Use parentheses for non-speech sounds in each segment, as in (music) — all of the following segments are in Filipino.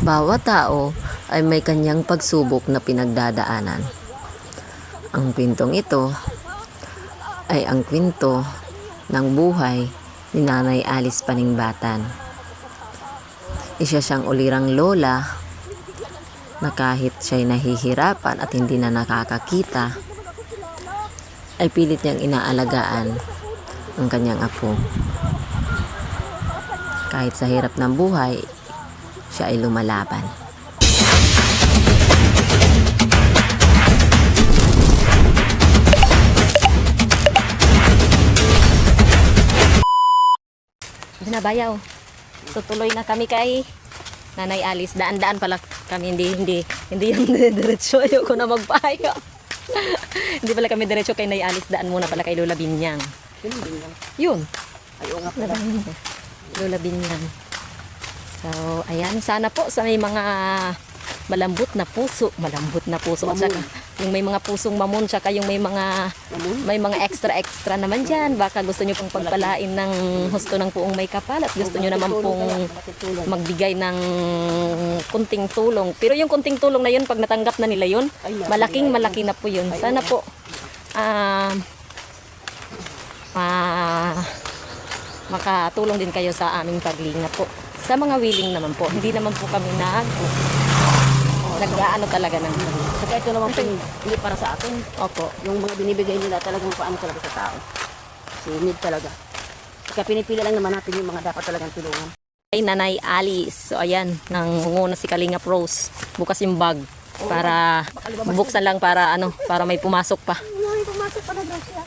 Bawat tao ay may kanyang pagsubok na pinagdadaanan. Ang kwentong ito ay ang kwento ng buhay ni Nanay Alice Paningbatan. Isa siyang ulirang lola na kahit siya'y nahihirapan at hindi na nakakakita, ay pilit niyang inaalagaan ang kanyang apo. Kahit sa hirap ng buhay, siya ay lumalaban. Binabayaw. Tutuloy na kami kay Nanay Alice. Daan-daan pala kami. Hindi, hindi, hindi yung (laughs) diretso. Ayoko na magpayo. (laughs) hindi pala kami diretso kay Nanay Alice. Daan muna pala kay Lola Binyang. Yun. Ayaw nga pala. Lola Binyang. So, ayan. Sana po sa may mga malambot na puso. Malambot na puso. At saka yung may mga pusong mamon. Tsaka yung may mga Mamun. may mga extra-extra naman dyan. Baka gusto nyo pong pagpalain ng husto ng puong may kapal at gusto nyo naman pong magbigay ng kunting tulong. Pero yung kunting tulong na yun, pag natanggap na nila yun, malaking malaki na po yun. Sana po, ah, ah, makatulong din kayo sa aming paglinga po. Sa mga willing naman po, hindi naman po kami nag nag-ano talaga ng Saka ito naman po, hindi para sa atin. Opo. Yung mga binibigay nila talagang paano talaga sa tao. Kasi need talaga. Saka pinipili lang naman natin yung mga dapat talagang tulungan. Ay, Nanay Alice. So, ayan, nangunguna si Kalinga Pros. Bukas yung bag. Para, bubuksan lang para ano, para may pumasok pa. Ay, pumasok pa na siya.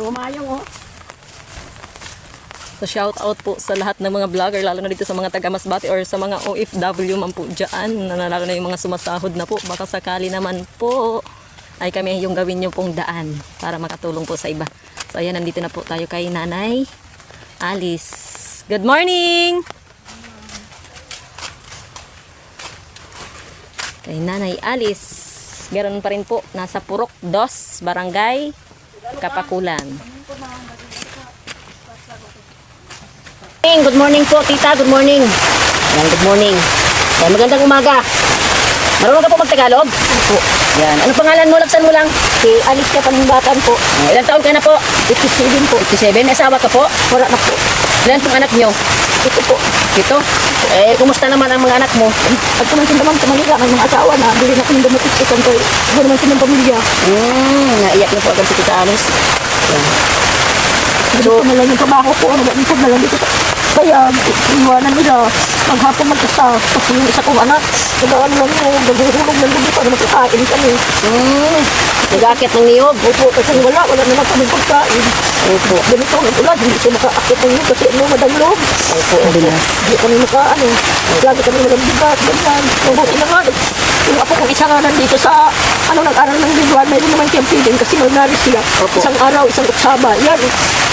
Yung umayong oh. So, shout out po sa lahat ng mga vlogger, lalo na dito sa mga taga Masbate or sa mga OFW man po dyan, lalo na yung mga sumasahod na po. Baka sakali naman po ay kami yung gawin nyo pong daan para makatulong po sa iba. So, ayan, nandito na po tayo kay Nanay Alice. Good morning! Kay Nanay Alice. Meron pa rin po, nasa Purok Dos, Barangay Kapakulan. Good morning po, tita. Good morning. Yan, good morning. Yan, magandang umaga. Marunong ka po mag-Tagalog? Po. Yan. Ano pangalan mo? Laksan mo lang. Si Alice ka Paningbatan po. Uh, ilan taon ka na po? 87 po. 87? May asawa ka po? Wala na po. Ilan pong anak nyo? Ito po. Ito? Eh, kumusta naman ang mga anak mo? At kumansin naman sa Manila, may mga asawa na, bili na kong gamot sa kanto. Naman silang pamilya. Hmm, naiyak na po agad si Tita Alice. Yan. So, na lang yung trabaho ko, ano ba, minsan na lang dito. Kaya, iwanan nila, maghapon magkasa. Kasi yung isa kong anak, nagaan lang yung naguhulog ng lubi para makakain kami. Hmm, nag-aakit ng niyog. Opo, kasi wala, wala naman kami pagkain. Opo. Ganito ang ulan, hindi siya makaakit ng yun kasi ano, madamlog. Opo, bilas. Hindi kami makaano. Lagi kami nagbigat, ganyan. Mabuti na nga. Yung ako kong isa nga nandito sa, ano, nag-aral ng Bilwan, mayroon naman siyang feeling kasi mag siya. Opo. Isang araw, isang uksaba. Yan,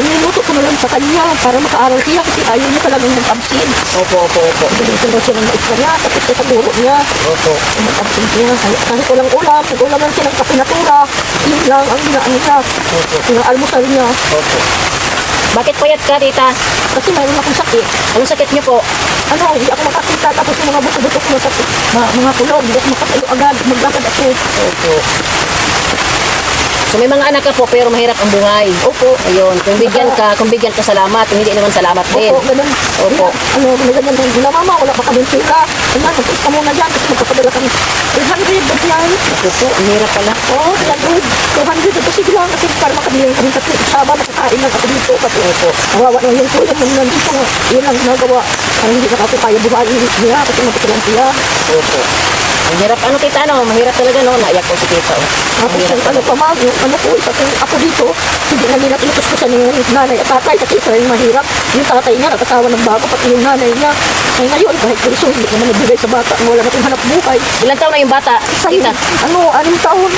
nililuto ko na lang sa kanya para makaaral siya kasi ayaw niya talagang mag-absin. Opo, opo, opo. Binigyan daw siya ng maestra niya, tapos sa guro niya. Opo. Mag-absin siya. Kaya kahit walang ulam, kung ulam lang siya ng kapinatura, yun lang ang ginaan niya. Pinaalmusal niya. Opo. Bakit payat ka, tita? Kasi mayroon akong sakit. Anong sakit niyo po? ano, hindi ako makakita tapos yung mga buto-buto ko sa mga, mga kulog, hindi ako makatayo agad, maglakad ako. Opo. So may mga anak ka po pero mahirap ang buhay. Opo. Ayun, kung bigyan ka, kung bigyan ka salamat, kung hindi naman salamat din. Opo, ganun. Opo. Ano, ganyan ganyan. Wala mama, wala pa kami pera. Ano, tapos ka muna dyan, tapos magpapadala kami. 300, ba't yan? Opo po, ang hirap pala. Oo, 300. 200, ito sige lang. Kasi para makabili kami tatlo. Saba, makakain lang ako dito. Kasi opo. Kawawa na yung kuya mo nandito. Yun lang ginagawa. Parang hindi na ako kaya buhayin niya kasi mapitilang siya. Opo. Ang hirap, ano tita, no? Mahirap talaga, no? Naiyak ko si tita, oh. Tapos Mahirap yung ano pa ma'am, yung ano po, isa kong ako dito, hindi na nila tinutuskusan yung nanay at tatay kasi isa yung mahirap. Yung tatay niya, nakasawa ng bago, pati yung nanay niya. Ay ngayon, kahit puso, hindi naman nagbigay sa bata, wala na kong hanap buhay. Ilan taon na yung bata? Say, Tita, ano, anong taon?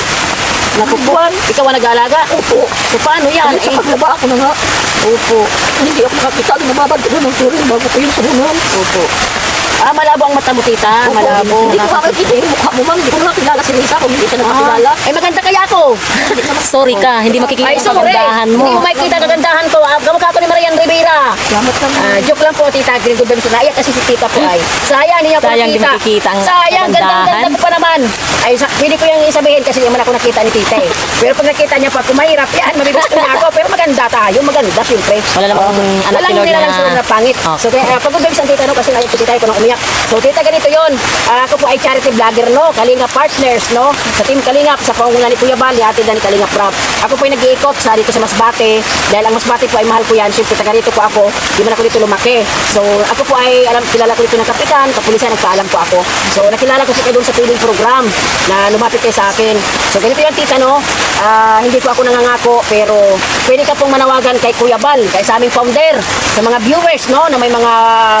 nakukuhan. Ikaw ang nag-aalaga? Opo. So paano yan? Sa Eh, paglaba ako na nga, opo. hindi ako nakakita, nababad ko ng turin bago ko yung sabunan. Opo. Ah, malabo ang mata mo, tita. Malabo. Hindi ko makakita yung mukha mo, ma'am. Hindi ko nakilala si Lisa kung hindi ka nakakilala. Ah, eh, maganda kaya ako. Sorry ka, hindi makikita Ay, ang sorry. kagandahan mo. Hindi mo makikita kagandahan ko. Ah, Kamukha ko ni Marian Rivera. Salamat ka, ma'am. Ah, joke lang po, tita. Ginigod sa naiyak kasi si tita po ay. Sayang, hindi niya po Sayang, di nakita. makikita ang Sayang, kagandahan. ganda-ganda ko pa naman. Ay, sa, pwede ko yung isabihin kasi hindi naman ako nakita ni tita eh. Pero pag nakita niya pa, kung mahirap yan, mabibigyan niya ako. Pero maganda tayo, maganda, siyempre. Wala namang anak Walang nila na- lang na pangit. Oh. So, kaya uh, pag sa tita no, kasi naiyak si tita ko nang umiyak. So, tita, ganito yun. Ah, ako po ay charity vlogger, no? Kalinga Partners, no? Sa Team Kalingap, sa pangunan ni Kuya Bali, ate ni Kalinga Prab. Ako po ay nag-iikot sa dito sa Masbate. Dahil ang Masbate po ay mahal ko yan. Siyempre, taga rito po ako. Di man ako dito lumaki. So, ako po ay, alam, kilala ko dito ng kapitan, kapulisan, nagpaalam po ako. So, nakilala ko siya doon sa feeding program na lumapit kayo sa akin. So, ganito yung tita, no? Ah, hindi po ako nangangako, pero pwede ka pong manawagan kay Kuya Bal, kay sa aming founder, sa mga viewers, no, na may mga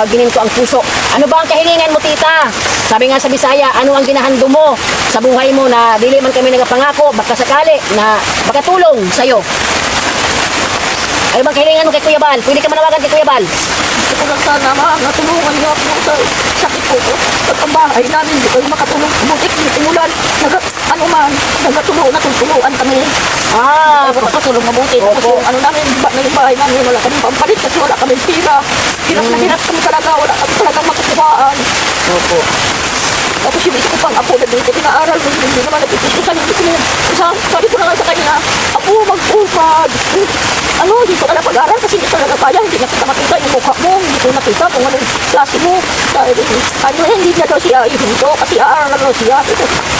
gininto ang puso. Ano ba ang kahilingan mo, tita? Sabi nga sa Bisaya, ano ang ginahando mo sa buhay mo na dili man kami nagapangako, baka sakali na makatulong sa'yo. Ano bang kahilingan mo kay Kuya Bal? Pwede ka manawagan kay Kuya Bal. Gusto ko lang sana, ma'am, natulungan niyo ako sa sakit ko. At ang bahay namin, hindi kayo makatulong. Butik, umulan. Nag, ano man, nagatulungan, natutulungan kami. Ah, Ay, makatulong mabuti. Opo. ano namin, ba, na yung bahay namin, wala kami pampalit kasi wala kami pira. Hirap na hirap kami talaga, wala kami talagang makukuhaan. opo. Tapos yung isa ko pang apo na dito, pinaaral mo, hindi naman napipustusan, hindi ko na, isa, sabi ko na nga sa kanya, apo, mag-upad. Ano, hindi ko na napag-aral kasi hindi talaga kaya, hindi na kita makita yung mukha mo, ko nakita kung anong klase mo. Sabi, ano, hindi niya daw siya ihinto kasi aaral na daw siya.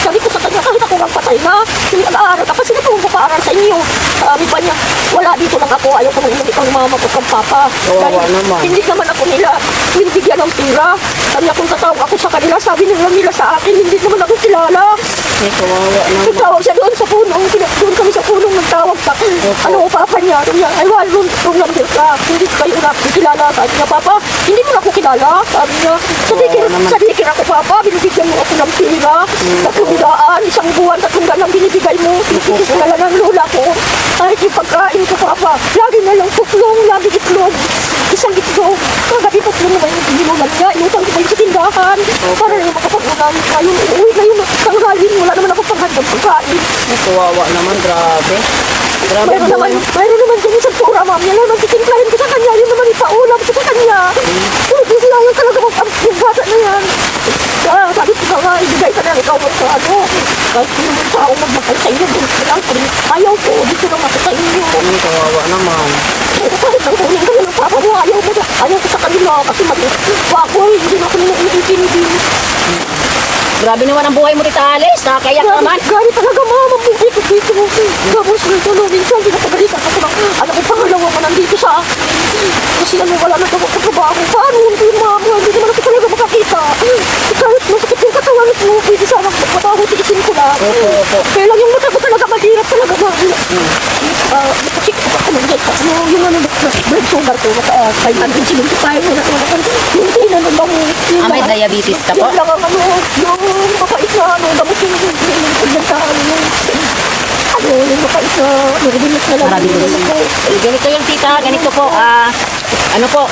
Sabi ko sa kanya, kahit ako ang patay na, hindi nag-aaral ka kasi na kung mapaaral sa inyo. Sabi pa niya, wala dito lang ako, ayaw ko nang umulit ang mama ko kang papa. Kawawa Dahil naman. Hindi naman ako nila binibigyan ng pira. Sabi kung tatawag ako sa kanila, sabi nila nila sa akin, hindi naman ako kilala. Ay, kawawa naman. Nagtawag siya doon sa punong, doon kami sa punong nagtawag pa. Ano papa niya? Niya, ay wala, doon lang din ka. Hindi kayo na kilala. Sabi niya, papa, hindi mo na ako kilala. Sabi niya, sa dikir, sa dikir ako papa, binibigyan mo ako ng pira. Tatlong daan, isang buwan, tatlong daan ang binibigay mo. Ko na lang ng lola ko. Ay, yung pagkain ko papa, lagi na lang tuklong, lagi itlog. Isang itlog. Kagabi tatlong naman yung binulan niya. Inutang ko yung sa tindahan. Para lang makapag-ulan. Ngayon, uuwi ngayon. Tanghalin, wala naman ako panghandang pagkain. Kawawa naman, grabe. Grabe Mayroon ang naman, mayroon naman din isang pura, ma'am. Yan naman, titimplahin ko sa kanya. Yun naman ipaulam ko sa kanya. Pero di sila yung talaga mag ang yung bata na yan. Ah, sabi ko nga, ibigay ka na ikaw mo sa ano. Hindi mo tao magmakal sa inyo, gusto lang ko. Ayaw ko, dito naman ako sa inyo. Ay, kawawa naman. Pero kahit ang kunin ka ng papa mo, ayaw mo na. Ayaw ko sa kanila kasi mag-wa ako, hindi na ako nila iniipinibin. Grabe naman ang buhay mo, Tita Alice. Nakakayak Grabe, naman. grabe talaga mama dito dito. Tapos nito no, minsan pinapagalitan ako ng ano ko pangalawa mo nandito sa akin. Kasi ano wala na ako trabaho. Paano hindi mama? Hindi naman ako talaga makakita. Yung ko, pwede sana tiisin ko lang. Opo, opo. Kaya lang yung mata ko talaga mahirap talaga na. Ah, kasi ano yan, ano yung ano, blood sugar ko, uh, 575, wala wala yung tinanong bang Ah, may diabetes ka po? Yun lang ang ano, yung mapait na ano, gamot yung yung sa ano, ano, yung mapait na, naribilis na lang. Yung ko. Eh, Ganito yung tita, ganito po. Ah, ano po,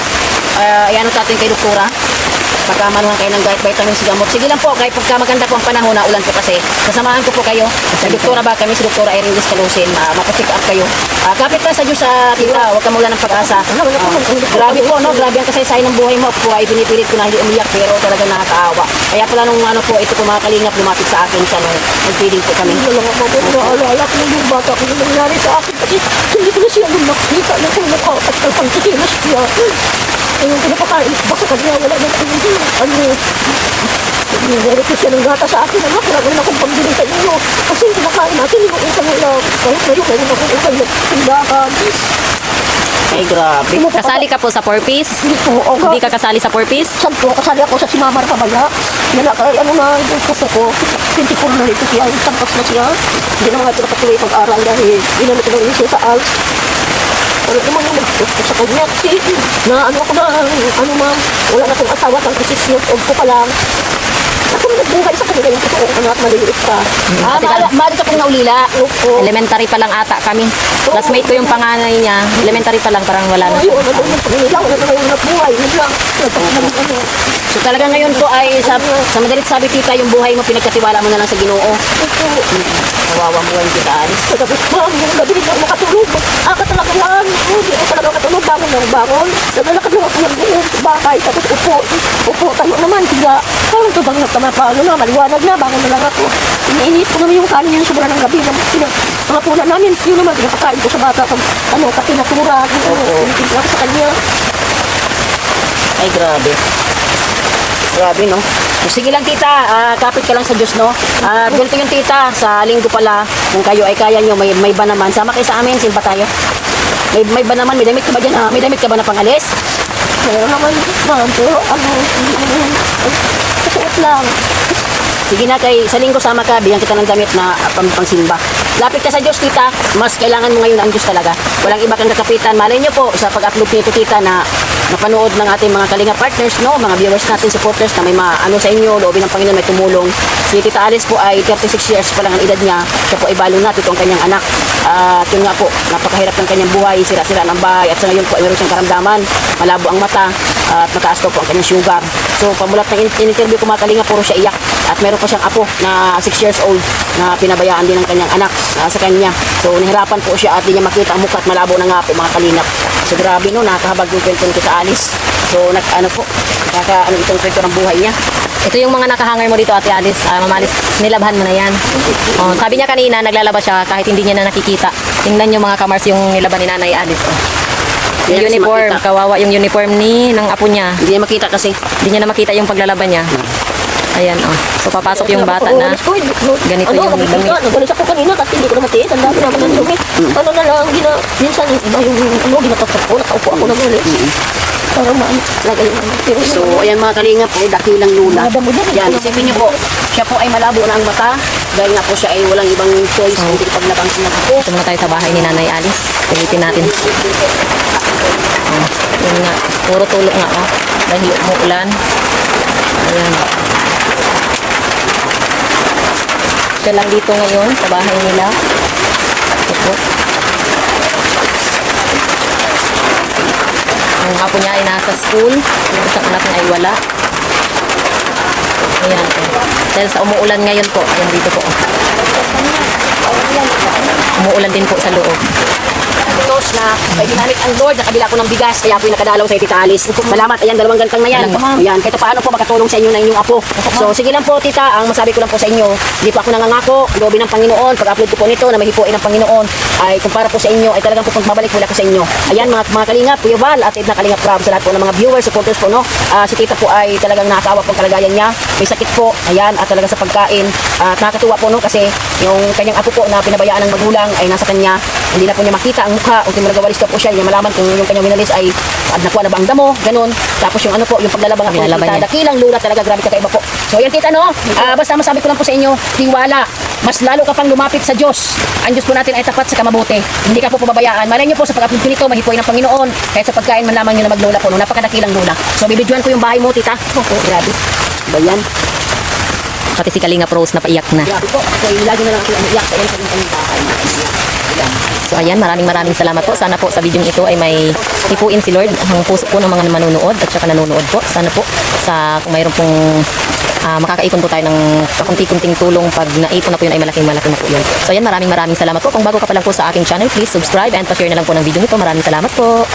ah, yan ang atin kay doktora. Pagkamanuhan kayo ng vitamins gamot. Sige lang po, kahit pagka maganda po ang panahon na ulan po kasi. Sasamahan ko po kayo. Sa doktora ba kami, si doktora Erin Discalusin. Uh, mapacheck up kayo. Ah, kapit ka sa Diyos sa tita, huwag ka mula ng pag-asa. Ah, grabe po, no? Grabe ang kasaysayan ng buhay mo. Po ay pinipilit ko na hindi umiyak pero talagang nakakaawa. Kaya pala nung ano po, ito po mga kalingap lumapit sa akin siya nung nag-feeding po kami. Hindi lang ako po naalala ko yung bata ko yung nangyari sa akin kasi hindi ko na siya nung na kung mukha at kalpang. Ayun ko napakain sa kanya, wala na kung ano. Nangyari ko siya ng gata sa akin, anak, wala na akong pambili sa inyo. Kasi yung kinakain natin, yung utang wala. Kahit ngayon, meron akong utang na tindahan. Ay, grabe. Kasali ka po sa four-piece? Hindi po, o Hindi ka kasali sa four-piece? Saan po, kasali ako sa Simamar Pabaya. Yan na, kaya ano na, yung kuso ko, 24 na rito siya, tampas na siya. Hindi naman nga pinapatuloy pag-aral dahil inano ko ng iso sa ALS. Pero naman yung ko sa kanya kasi na ano ko na, ano ma'am, wala na akong asawa, 26 years old ko pa lang. Ako na nagbuhay sa kanila yung totoo ano at maliliit pa. Ah, maaga ka pong naulila. Opo. Elementary pa lang ata kami. Classmate ko yung panganay niya. Elementary pa lang, parang wala na. Ayun, ano yung kanila, wala na kayong nabuhay. Ano. So talaga ngayon po ay sa, sa madalit sabi tita, yung buhay mo pinagkatiwala mo na lang sa ginoo. Opo. Kawawa kita, Alis. Tapos ma'am, yung gabi hindi ako makatulog. Aka talaga yan. Bangon ng bangon. Naglalakad lang ako ng buong bahay. Tapos upo. Upo. Tayo naman. Higa. Parang ito bang nagtama paano na. Maliwanag na. Bangon na lang ako. Iniinit ko naman yung kanin yung sobra ng gabi. Ng pinag, mga pula namin. Yun naman. Pinakakain ko sa bata. Pag, ano, katinatura. Pinitimpla ko sa kanya. Ay, grabe. Grabe, no? Sige lang, tita. Ah, kapit ka lang sa Diyos, no? Ah, ganito yung tita. Sa linggo pala, kung kayo ay kaya nyo, may, may ba naman. Sama kayo sa amin. Simpa tayo. May, may ba naman? May damit ka ba dyan? ah? May damit ka ba na pangalis? Meron naman. Ma'am, pero ano. Kasuot lang. Sige na, kay, sa linggo sama ka, bigyan kita ng damit na ah, pang, pangsimba. Lapit ka sa Diyos, tita. Mas kailangan mo ngayon ang Diyos talaga. Walang iba kang kakapitan. Malay nyo po, sa pag-upload nito, tita, na napanood ng ating mga kalinga partners, no? Mga viewers natin, supporters na may maano sa inyo, loobin ng Panginoon, may tumulong. Si Tita Alice po ay 36 years pa lang ang edad niya. Siya po ay balo na, ito ang kanyang anak. At yun nga po, napakahirap ng kanyang buhay, sira-sira ng bahay. At sa ngayon po, ay meron siyang karamdaman. Malabo ang mata at mataas daw po ang kanyang sugar. So, pamulat ng in- in-interview ko mga kalinga, puro siya iyak. At meron pa siyang apo na 6 years old na pinabayaan din ng kanyang anak ah, sa kanya. So, nahirapan po siya at di niya makita ang mukha at malabo na nga po mga kalingap. So, grabe no, nakahabag yung kwento ni Tita Alice. So, nag, ano po, nakaka, ano itong kwento ng buhay niya. Ito yung mga nakahanger mo dito, Ate Alice. Ah, Mama Alice, nilabhan mo na yan. Oh, sabi niya kanina, naglalaba siya kahit hindi niya na nakikita. Tingnan niyo mga kamars yung nilaban ni Nanay Alice. Oh. Hindi Yung kasi uniform, makita. kawawa yung uniform ni ng apo niya. Hindi niya makita kasi. Hindi niya na makita yung paglalaban niya. Ayan, oh. So, papasok yung bata na. Ganito ano, yung nakikita, damit. Nagalis ako kanina kasi hindi ko na matiis. Ang dami naman ng dumi. Ano na lang, gina, minsan yung iba yung ano, ginatapos ko, nakaupo ako na ulit. Parang maano, lagay ano. Pero So, ayan mga kalingap, ay dakilang lula. Madamo din. Yan, isipin niyo po, siya po ay malabo na ang mata dahil nga po siya ay walang ibang choice kundi paglabang sa mga po. Ito muna tayo sa bahay ni Nanay Alice. Pilitin natin. Oh, yun nga. Puro tulog nga, oh. Dahil umuulan. Ayan. Siya lang dito ngayon sa bahay nila. Ito po. Ang apo niya ay nasa school. Yung isang anak niya ay wala. Ayan. Dahil sa umuulan ngayon po. Ayan dito po. Umuulan din po sa loob. Tos na ay ginamit ang Lord na kabila ko ng bigas kaya po yung nakadalaw sa Tita Alice. Salamat, ayan, dalawang gantang na yan. Ayan, kahit paano po makatulong sa inyo na inyong apo. So, sige lang po, Tita, ang masabi ko lang po sa inyo, hindi po ako nangangako, loobin ng Panginoon, pag-upload ko po nito na mahipuin ng Panginoon, ay kung para po sa inyo, ay talagang po magbabalik mula ko sa inyo. Ayan, mga, mga kalingap, Kuya Val, at na kalingap Rob, sa lahat po ng mga viewers, supporters po, no? Ah, si Tita po ay talagang nakakawa po ang kalagayan niya. May sakit po, ayan, at talaga sa pagkain. At nakakatuwa po, no? Kasi yung kanyang apo po na pinabayaan ng magulang ay nasa kanya. Hindi na po niya makita ang mukha. Ultimo nagawalis na po siya. Niya malaman kung yung kanyang winalis ay at nakuha na ba ang damo, ganun. Tapos yung ano po, yung paglalabang ako, tita, dakilang lula talaga, grabe kakaiba po. So yan tita, no? Ah, basta masabi ko lang po sa inyo, tiwala. Mas lalo ka pang lumapit sa Diyos. Ang Diyos po natin ay tapat sa kamabuti. Hindi ka po pababayaan. Malay niyo po sa pag-upload nito, mahipoy ng Panginoon. Kahit sa pagkain man lamang niyo na maglula po, no? napakadakilang lula. So bibidyoan ko yung bahay mo, tita. Opo, grabe. Ba yan? Pati si Kalinga Pros na paiyak na. Grabe po. So lagi na lang ako umiyak sa ilang kanyang bahay. So ayan, maraming maraming salamat po. Sana po sa video ito ay may hipuin si Lord ang puso po ng mga manunood at saka nanonood po. Sana po sa kung mayroon pong ah, makakaipon po tayo ng kakunti-kunting tulong pag naipon na po yun ay malaking malaking na po yun. So ayan, maraming maraming salamat po. Kung bago ka pa lang po sa aking channel, please subscribe and pa-share na lang po ng video nito. Maraming salamat po.